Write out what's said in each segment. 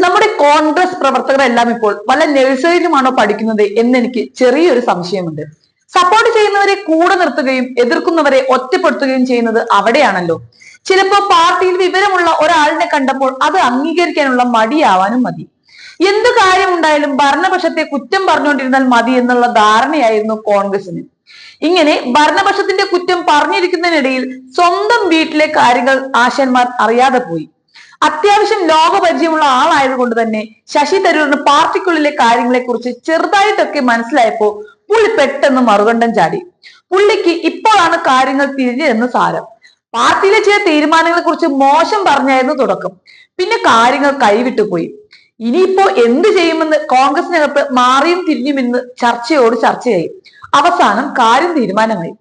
നമ്മുടെ കോൺഗ്രസ് പ്രവർത്തകരെല്ലാം ഇപ്പോൾ വല്ല നഴ്സറിയിലുമാണോ പഠിക്കുന്നത് എന്ന് എനിക്ക് ചെറിയൊരു സംശയമുണ്ട്. സപ്പോർട്ട് ചെയ്യുന്നവരെ കൂടെ നിർത്തുകയും എതിർക്കുന്നവരെ ഒറ്റപ്പെടുത്തുകയും ചെയ്യുന്നത് അവിടെയാണല്ലോ. ചിലപ്പോ പാർട്ടിയിൽ വിവരമുള്ള ഒരാളിനെ കണ്ടപ്പോൾ അത് അംഗീകരിക്കാനുള്ള മടിയാവാനും മതി. എന്ത് കാര്യമുണ്ടായാലും ഭരണപക്ഷത്തെ കുറ്റം പറഞ്ഞുകൊണ്ടിരുന്നാൽ മതി എന്നുള്ള ധാരണയായിരുന്നു കോൺഗ്രസിന് ഇങ്ങനെ ഭരണപക്ഷത്തിന്റെ കുറ്റം പറഞ്ഞിരിക്കുന്നതിനിടയിൽ സ്വന്തം വീട്ടിലെ കാര്യങ്ങൾ ആശാന്മാർ അറിയാതെ പോയി. അത്യാവശ്യം ലോകപരിചയമുള്ള ആളായതുകൊണ്ട് തന്നെ ശശി തരൂരിന് പാർട്ടിക്കുള്ളിലെ കാര്യങ്ങളെ കുറിച്ച് ചെറുതായിട്ടൊക്കെ മനസ്സിലായപ്പോ പുള്ളി പെട്ടെന്ന് മറുകണ്ഠം ചാടി. പുള്ളിക്ക് ഇപ്പോഴാണ് കാര്യങ്ങൾ തിരിഞ്ഞതെന്ന് സാരം. പാർട്ടിയിലെ ചില തീരുമാനങ്ങളെ കുറിച്ച് മോശം പറഞ്ഞായിരുന്നു തുടക്കം. പിന്നെ കാര്യങ്ങൾ കൈവിട്ടു പോയി. ഇനിയിപ്പോ എന്ത് ചെയ്യുമെന്ന് കോൺഗ്രസിനകത്ത് മാറിയും തിരിഞ്ഞുമെന്ന് ചർച്ചയോട് ചർച്ചയായി. അവസാനം കാര്യം തീരുമാനമായി.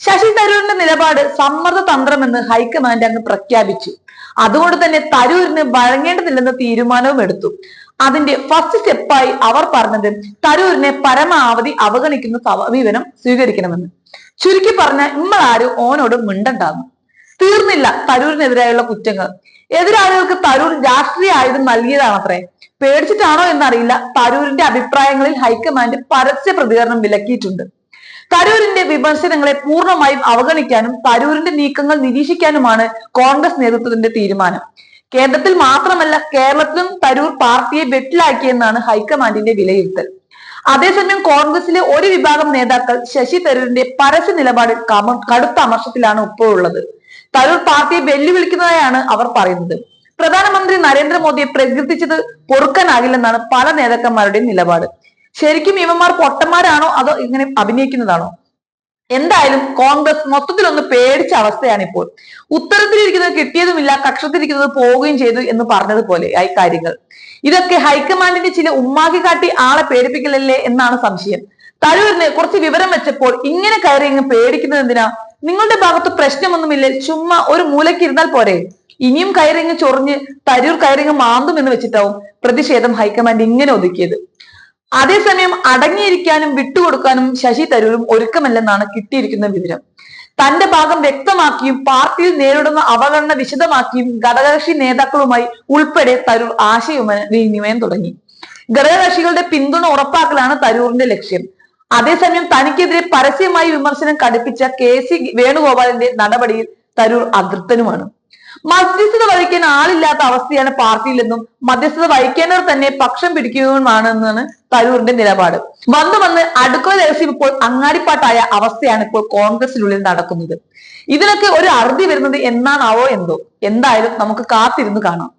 ശശി തരൂരിന്റെ നിലപാട് സമ്മർദ്ദ തന്ത്രമെന്ന് ഹൈക്കമാൻഡ് അങ്ങ് പ്രഖ്യാപിച്ചു. അതുകൊണ്ട് തന്നെ തരൂരിന് വഴങ്ങേണ്ടതില്ലെന്ന തീരുമാനവും എടുത്തു. അതിന്റെ ഫസ്റ്റ് സ്റ്റെപ്പായി അവർ പറഞ്ഞത് തരൂരിനെ പരമാവധി അവഗണിക്കുന്ന സമീപനം സ്വീകരിക്കണമെന്ന്. ചുരുക്കി പറഞ്ഞ ഇമ്മളാരും ഓനോട് മിണ്ടണ്ടാകും. തീർന്നില്ല തരൂരിനെതിരായുള്ള കുറ്റങ്ങൾ. എതിരാളികൾക്ക് തരൂർ രാഷ്ട്രീയ ആയുധം നൽകിയതാണത്രേ. പേടിച്ചിട്ടാണോ എന്നറിയില്ല. തരൂരിന്റെ അഭിപ്രായങ്ങളിൽ ഹൈക്കമാൻഡ് പരസ്യ പ്രതികരണം വിലക്കിയിട്ടുണ്ട്. തരൂരിന്റെ വിമർശനങ്ങളെ പൂർണമായും അവഗണിക്കാനും തരൂരിന്റെ നീക്കങ്ങൾ നിരീക്ഷിക്കാനുമാണ് കോൺഗ്രസ് നേതൃത്വത്തിന്റെ തീരുമാനം. കേന്ദ്രത്തിൽ മാത്രമല്ല കേരളത്തിലും തരൂർ പാർട്ടിയെ വെട്ടിലാക്കിയെന്നാണ് ഹൈക്കമാൻഡിന്റെ വിലയിരുത്തൽ. അതേസമയം കോൺഗ്രസിലെ ഒരു വിഭാഗം നേതാക്കൾ ശശി തരൂരിന്റെ പരസ്യ നിലപാടിൽ കടുത്ത അമർഷത്തിലാണ് ഇപ്പോഴുള്ളത് തരൂർ പാർട്ടിയെ വെല്ലുവിളിക്കുന്നതായാണ് അവർ പറയുന്നത്. പ്രധാനമന്ത്രി നരേന്ദ്രമോദിയെ പ്രകീർത്തിച്ചത് പൊറുക്കാനാകില്ലെന്നാണ് പല നേതാക്കന്മാരുടെയും നിലപാട്. ശരിക്കും ഇവന്മാർ പൊട്ടന്മാരാണോ? അതോ ഇങ്ങനെ അഭിനയിക്കുന്നതാണോ? എന്തായാലും കോൺഗ്രസ് മൊത്തത്തിലൊന്ന് പേടിച്ച അവസ്ഥയാണ് ഇപ്പോൾ ഉത്തരത്തിലിരിക്കുന്നത് കിട്ടിയതുമില്ല കക്ഷത്തിരിക്കുന്നത് പോവുകയും ചെയ്തു എന്ന് പറഞ്ഞതുപോലെ ആയി കാര്യങ്ങൾ. ഇതൊക്കെ ഹൈക്കമാൻഡിന്റെ ചില ഉമ്മാക്കി കാട്ടി ആളെ പേടിപ്പിക്കലല്ലേ എന്നാണ് സംശയം. തരൂരിന് കുറച്ച് വിവരം വെച്ചപ്പോൾ ഇങ്ങനെ കയറി ഇങ്ങ് പേടിക്കുന്നത് എന്തിനാ? നിങ്ങളുടെ ഭാഗത്ത് പ്രശ്നമൊന്നുമില്ല ചുമ്മാ ഒരു മൂലയ്ക്ക് ഇരുന്നാൽ പോരെ. ഇനിയും കയറിങ്ങ് ചൊറിഞ്ഞ് തരൂർ കയറിങ്ങ് മാന്തും എന്ന് വെച്ചിട്ടാവും പ്രതിഷേധം ഹൈക്കമാൻഡ് ഇങ്ങനെ ഒതുക്കിയത്. അതേസമയം അടങ്ങിയിരിക്കാനും വിട്ടുകൊടുക്കാനും ശശി തരൂരും ഒരുക്കമല്ലെന്നാണ് കിട്ടിയിരിക്കുന്ന വിവരം. തന്റെ ഭാഗം വ്യക്തമാക്കിയും പാർട്ടിയിൽ നേരിടുന്ന അവഗണന വിശദമാക്കിയും ഘടകകക്ഷി നേതാക്കളുമായി ഉൾപ്പെടെ തരൂർ ആശയവിനിമയം തുടങ്ങി. ഘടകകക്ഷികളുടെ പിന്തുണ ഉറപ്പാക്കലാണ് തരൂറിന്റെ ലക്ഷ്യം. അതേസമയം തനിക്കെതിരെ പരസ്യമായി വിമർശനം കടുപ്പിച്ച കെ സി വേണുഗോപാലിന്റെ നടപടിയിൽ തരൂർ അതൃപ്തനുമാണ്. മധ്യസ്ഥത വഹിക്കാൻ ആളില്ലാത്ത അവസ്ഥയാണ് പാർട്ടിയിലെന്നും മധ്യസ്ഥത വഹിക്കേണ്ടവർ തന്നെ പക്ഷം പിടിക്കുകയുമാണെന്നാണ് തരൂറിന്റെ നിലപാട്. വന്നു വന്ന് അടുക്കള രഹസ്യം ഇപ്പോൾ അങ്ങാടിപ്പാട്ടായ അവസ്ഥയാണ് ഇപ്പോൾ കോൺഗ്രസിനുള്ളിൽ നടക്കുന്നത്. ഇതിനൊക്കെ ഒരു അറുതി വരുന്നത് എന്നാണാവോ എന്തോ. എന്തായാലും നമുക്ക് കാത്തിരുന്ന് കാണാം.